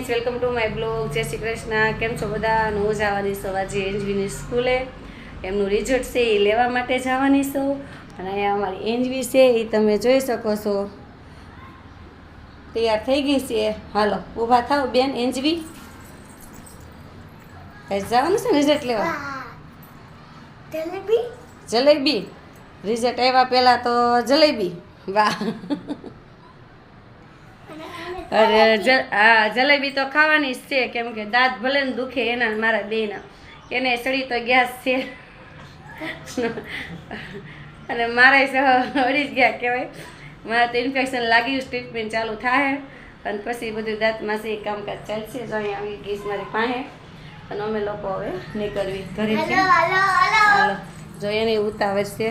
Welcome to my blog જય શ્રી કૃષ્ણ. કેમ છો બધા? હું જવાની છું આજે એન્જવીની સ્કૂલે. એમનું રિઝલ્ટ છે એ લેવા માટે જવાની છું. અને અહીંયા અમારી એન્જવી છે એ તમે જોઈ શકો છો. તૈયાર થઈ ગઈ છે. હાલો ઊભા થાવ બેન એન્જવી. જવાનું છે ને રિઝલ્ટ લેવા? જલેબી? જલેબી. રિઝલ્ટ આવ્યા પહેલાં તો જલેબી. વાહ. અરે હા જલેબી તો ખાવાની જ છે. કેમ કે દાંત ભલે ને દુખે એના મારા બેના એને સડી તો ગેસ છે. અને મારા અડી જ ગયા કહેવાય. મારે તો ઇન્ફેક્શન લાગ્યું ટ્રીટમેન્ટ ચાલુ થાય. અને પછી બધું દાંતમાં છે કામકાજ ચાલશે. જો અહીંયા આવી ગીસ મારી પાસે. અને અમે લોકો હવે નીકળવી ઘરે જો એને ઉતાવળ છે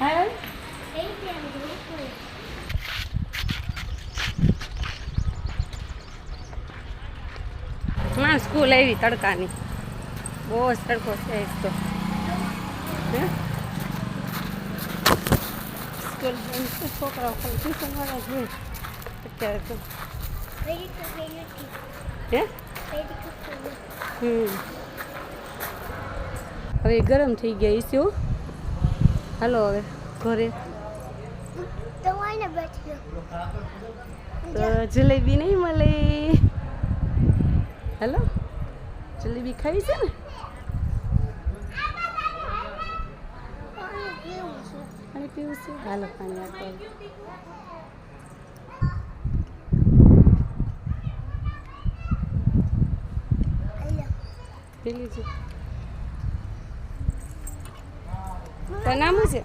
હા હા સ્કૂલ આવી તડકાની. બહુ જ તડકો છે એક તો? સ્કૂલ છોકરાઓ ટ્યુશન વાળા અત્યારે તો. હે? હમ. હવે ગરમ થઈ ગયા ઈસ્યુ હાલો હવે ઘરે. જલેબી નહીં મળે. હાલો? જલેબી ખાવી છે ને? પાણી પીવું છે. હાલો પાણી આપો. પી લીધું તો નામ છે?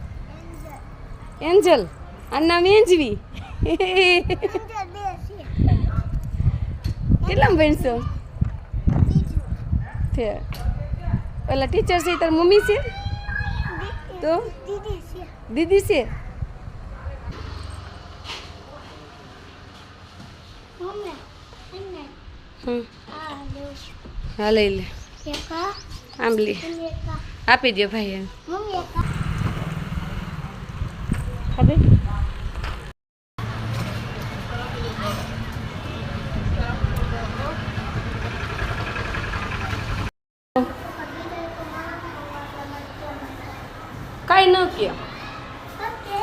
એન્જલ. આ નામ એન્જવી. કેટલા ભણશો? છે ઓલા ટીચર છે તાર મમ્મી છે તો દીદી છે દીદી છે મમ્મી અને હમ આ લેવું હા લઈ લે એકા આંબલી અને એકા આપી દો ભાઈ એને મમ્મી એકા ખાધે કાંઈ ન કે ઓકે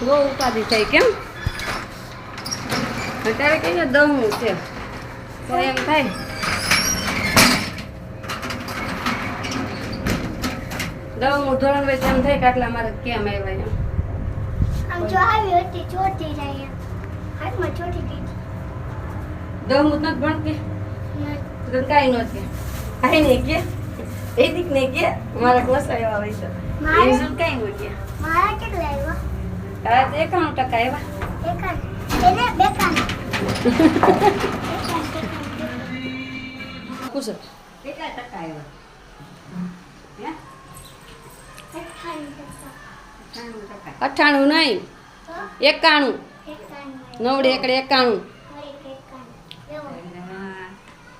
બહુ ઉપાધિ થઈ કેમ? અત્યારે કહીએ દમું છે? તો એમ થાય. દમું ધોરણ હોય એમ થાય કે આટલા મારે કેમ આવ્યા એમ. આમ જો આવી હતી ચોટી જાય હાથમાં ચોટી ગઈ. દમું નથી ભણતી? તો કાંઈ ન કાંઈ નહીં કે. એ દીક ને કે મારા કોસા એવા હોય તો. કાંઈ ન મારા કેટલા આવ્યા? એકાણું ટકા પૂછો કેટલા ટકા આવ્યા? હે? અઠ્ઠાણું નહીં. એકાણું. નવડે એકડે એકાણું.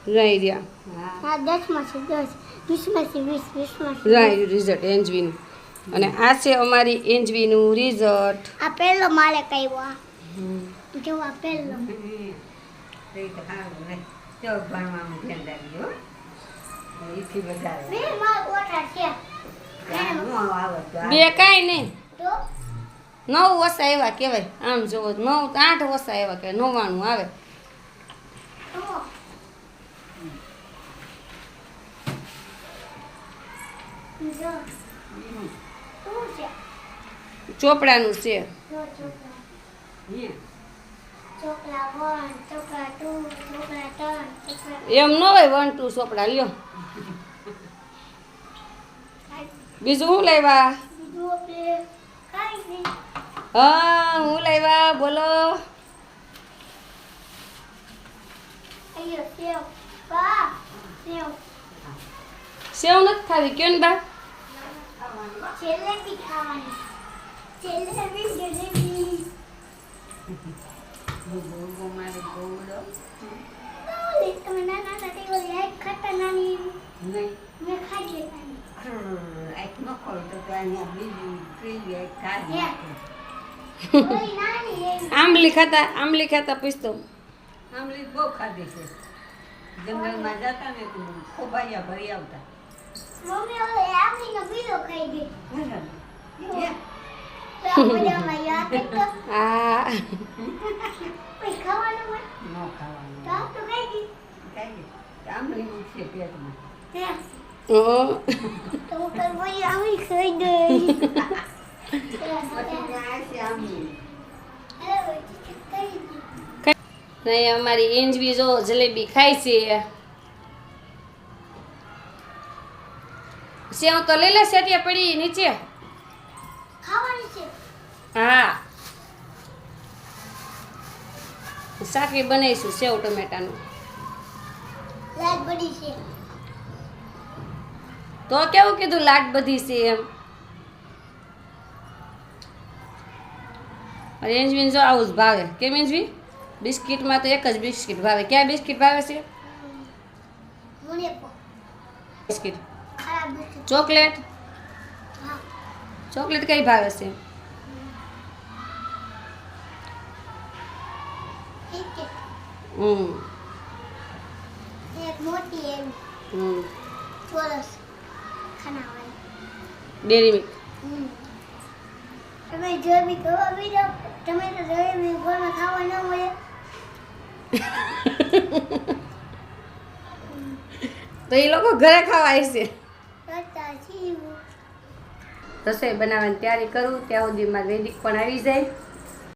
રહી રહ્યા. રિઝલ્ટ એન્જવીનું. અને આ છે અમારી એન્જવીનું રિઝલ્ટ આ પહેલો મારે કહેવો આ. જો આ પહેલો. બે કાંઈ નહીં. નવ ઓછા એવા કહેવાય. આમ જોવો તો નવ આઠ ઓછા એવા કહેવાય. નવ્વાણું આવે. છે ચોપડાનું છે. એમ ન હોય વન ટુ ચોપડા, લ્યો. બીજું કાંઈ નહીં હા, હું લેવા બોલો. સેવ નથી ખાવી કેમ બા આંબલી ખાતા આંબલી ખાતા પૂછતો આંબલી બહુ ખાધી છે જંગલમાં જતા ને તો ખોબાયા ભરી આવતા મમ્મી ઓલી આંબલીનો પીલો ખાઈ ગઈ. આ અમારી એન્જવી જો જલેબી ખાય છે. સેવ તો લઈ લે સેટિયા પડી નીચે. હા. શાકી બનાવીશું સેવ ટમેટાનું. તો કેવું કીધું લાટ બધી છે એમ? રેન્જવીન જો આવું જ ભાવે. કેમ એન્જવી? બિસ્કિટમાં તો એક જ બિસ્કિટ ભાવે. ક્યાં બિસ્કિટ ભાવે છે? બિસ્કિટ. ચોકલેટ? હા. ચોકલેટ કઈ ભાવે છે? છે હમ. એક મોટી એમ હમ. ચોરસ ખાનાવાળી ડેરી મિલ્ક. તમે ખાવા બી જાઓ તમે તો જલેબી ઘરમાં ખાવા ન મળે તો એ લોકો ઘરે ખાવા આવશે કરતા છીએ રસોઈ બનાવવાની તૈયારી કરું ત્યાં સુધીમાં વૈદિક પણ આવી જાય.